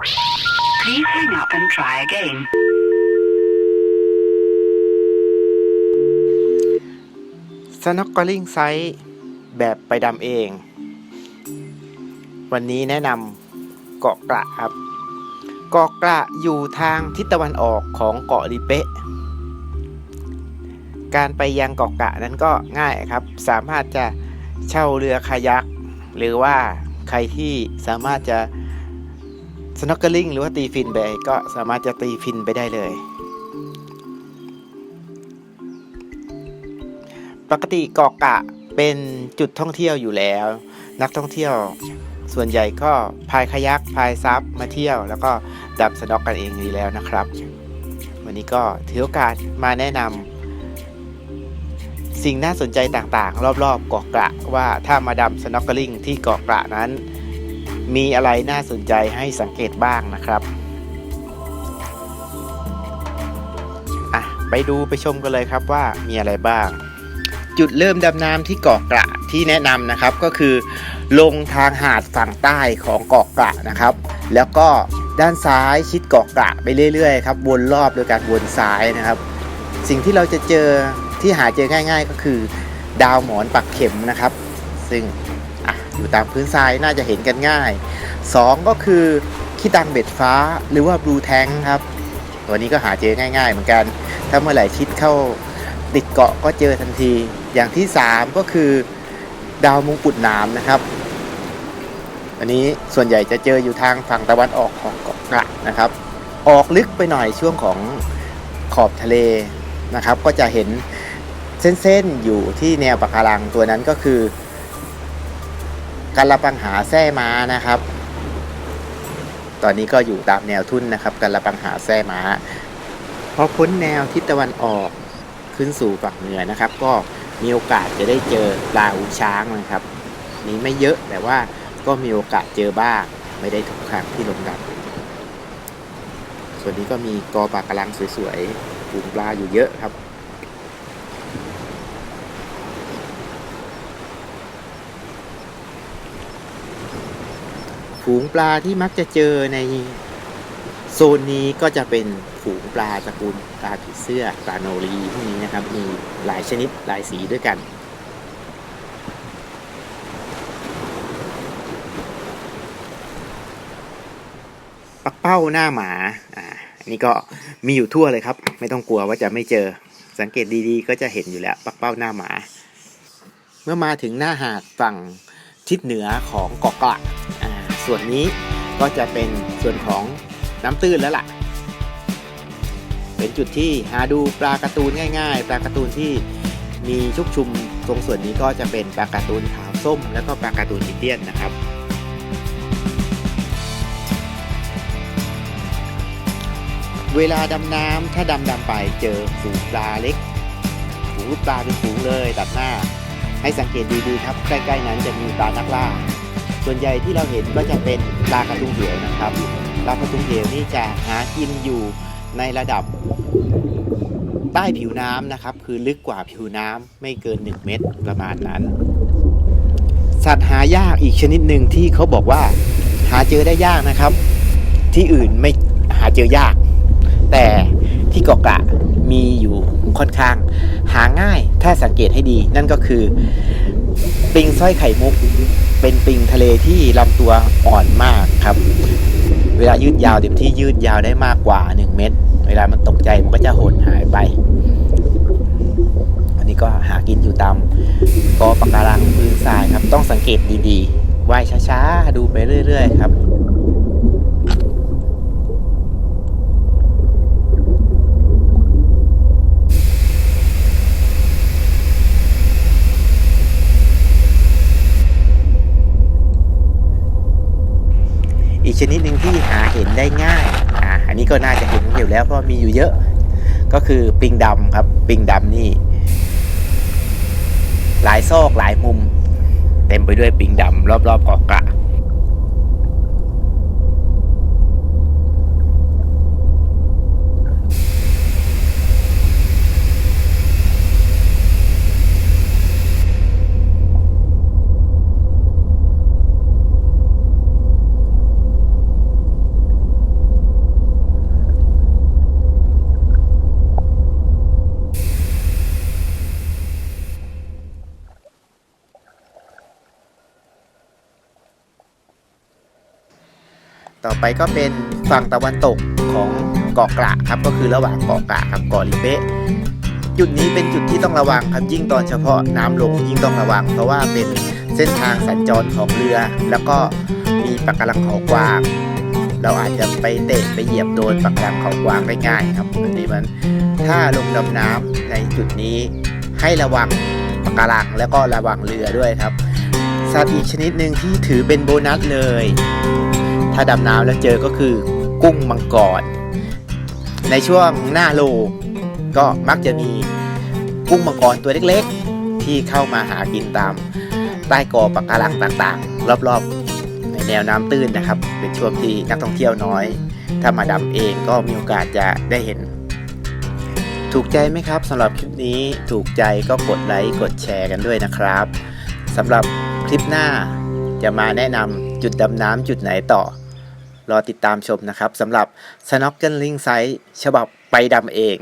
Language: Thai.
Please hang up and try again. สน็อกเกอริงไซส์แบบไปดำเอง วันนี้แนะนำเกาะกระครับเกาะกระอยู่ทางทิศตะวันออกของเกาะลิเปะ การไปยังเกาะกระนั้นก็ง่ายครับ สามารถจะเช่าเรือคายัก หรือว่าใครที่สามารถจะ สน็อกเกอริงหรือว่าตีฟินไปก็สามารถจะตีฟินไปได้เลย ปกติเกาะกะเป็นจุดท่องเที่ยวอยู่แล้ว นักท่องเที่ยวส่วนใหญ่ก็พายคายักพายซับมาเที่ยว แล้วก็ดับสน็อกกันเองอยู่แล้วนะครับ วันนี้ก็ถือโอกาสมาแนะนำสิ่งน่าสนใจต่างๆ รอบๆเกาะกระว่าถ้ามาดำสน็อกเกอริงที่เกาะกระนั้น มีอะไรน่าสนใจให้สังเกตบ้างนะครับอะไปดูไปชมกันเลยครับว่ามีอะไรบ้าง จุดเริ่มดำน้ำที่เกาะกระที่แนะนำนะครับก็คือ ลงทางหาดฝั่งใต้ของเกาะกระนะครับ แล้วก็ด้านซ้ายชิดเกาะกระไปเรื่อยๆครับวนรอบโดยการวนซ้ายนะครับ สิ่งที่เราจะเจอที่หาเจอง่าย ๆ ก็คือ ดาวหมอนปักเข็มนะครับ ซึ่ง อยู่ตามพื้นทรายน่าจะเห็นกันง่าย 2 ก็คือขี้ตังเบ็ดฟ้าหรือว่าบลูแทงครับตัวนี้ก็หาเจอง่าย ๆ เหมือนกัน ถ้าเมื่อไหร่ชิดเข้าติดเกาะก็เจอทันที อย่างที่ 3 ก็คือดาวมงกุฎน้ำนะครับ อันนี้ส่วนใหญ่จะเจออยู่ทางฝั่งตะวันออกของเกาะกระนะครับ ออกลึกไปหน่อยช่วงของขอบทะเลนะครับ ก็จะเห็นเส้นๆอยู่ที่แนวปะการังตัวนั้นก็คือ การละปังหาแท้ม้านะครับ ตอนนี้ก็อยู่ตามแนวทุ่นนะครับการละปังหาแท้ม้าพอพ้นแนวทิศตะวันออกขึ้นสู่ฝั่งเหนือนะครับ ก็มีโอกาสจะได้เจอปลาหูช้างนะครับ นี่ไม่เยอะแต่ว่าก็มีโอกาสเจอบ้างไม่ได้ทุกครั้งที่ลงดำส่วนนี้ก็มีกอปลากระลังสวยๆฝูงปลาอยู่เยอะครับ ฝูงปลาที่มักจะเจอในโซนนี้ก็จะเป็นฝูงปลาตระกูลปลาผีเสื้อปลาโนรีพวกนี้นะครับ มีหลายชนิดหลายสีด้วยกัน ปักเป้าหน้าหมาอ่าอันนี้ก็มีอยู่ทั่วเลยครับ ไม่ต้องกลัวว่าจะไม่เจอ สังเกตดีๆ ก็จะเห็นอยู่แล้ว ปักเป้าหน้าหมา เมื่อมาถึงหน้าหาดฝั่งทิศเหนือของเกาะกระอ่า ส่วนนี้ก็จะเป็นส่วนของน้ำตื้นแล้วล่ะ เป็นจุดที่หาดูปลาการ์ตูนง่าย ๆ ปลาการ์ตูนที่มีชุกชุมตรงส่วนนี้ก็จะเป็นปลาการ์ตูนขาวส้ม แล้วก็ปลาการ์ตูนอินเดียนนะครับเวลาดำน้ำถ้าดำดำไปเจอฝูงปลาเล็กฝูงลูกปลาเป็นฝูงเลยตัดหน้า ให้สังเกตดีๆครับ ใกล้ๆนั้นจะมีปลานักล่า ส่วนใหญ่ที่เราเห็นก็จะเป็นปลากระทุงเหวนะครับปลากระทุงเหวนี่จะหากินอยู่ในระดับใต้ผิวน้ำนะครับ คือลึกกว่าผิวน้ำไม่เกิน 1 เมตรประมาณนั้น สัตว์หายากอีกชนิดหนึ่งที่เขาบอกว่าหาเจอได้ยากนะครับ ที่อื่นไม่หาเจอยาก แต่ที่เกาะกะมีอยู่ค่อนข้าง หาง่ายถ้าสังเกตให้ดี นั่นก็คือ ปิงสร้อยไข่มุก เป็นปิงทะเลที่ลำตัวอ่อนมากครับ เวลายืดยาวเต็มที่ยืดยาวได้มากกว่า 1 เมตร เวลามันตกใจมันก็จะหดหายไป อันนี้ก็หากินอยู่ตามกอปะการังพื้นทรายครับ ต้องสังเกตดีๆว่ายช้าๆ ดูไปเรื่อย ๆ ครับ ชนิดหนึ่งที่หาเห็นได้ง่ายอ่าอันนี้ก็น่าจะเห็นอยู่แล้วเพราะมีอยู่เยอะ ก็คือปิงดำครับ ปิงดำนี่ หลายซอกหลายมุม เต็มไปด้วยปิงดำรอบๆเกาะกระ ต่อไปก็เป็นฝั่งตะวันตกของเกาะกระครับ ก็คือระหว่างเกาะกระกับเกาะลิเปะจุดนี้เป็นจุดที่ต้องระวังครับยิ่งตอนเฉพาะน้ำลงยิ่งต้องระวัง เพราะว่าเป็นเส้นทางสัญจรของเรือ แล้วก็มีปะการังเขากวาง เราอาจจะไปเตะไปเหยียบโดนปะการังเขากวางได้ง่ายครับอันนี้มันถ้าลงดำน้ำในจุดนี้ให้ระวังปะการังแล้วก็ระวังเรือด้วยครับสัตว์อีกชนิดหนึ่งที่ถือเป็นโบนัสเลย ถ้าดำน้ำแล้วเจอก็คือกุ้งมังกร ในช่วงหน้าโลก็มักจะมีกุ้งมังกรตัวเล็กๆ ที่เข้ามาหากินตามใต้กอปะการังต่างๆ รอบๆ ในแนวน้ำตื้นนะครับ เป็นช่วงที่นักท่องเที่ยวน้อย ถ้ามาดำเองก็มีโอกาสจะได้เห็น ถูกใจไหมครับสำหรับคลิปนี้ถูกใจก็กดไลค์กดแชร์กันด้วยนะครับสำหรับคลิปหน้า จะมาแนะนำจุดดำน้ำจุดไหนต่อ รอติดตามชมนะครับสำหรับ Snorkeling Site ฉบับไปดำเอง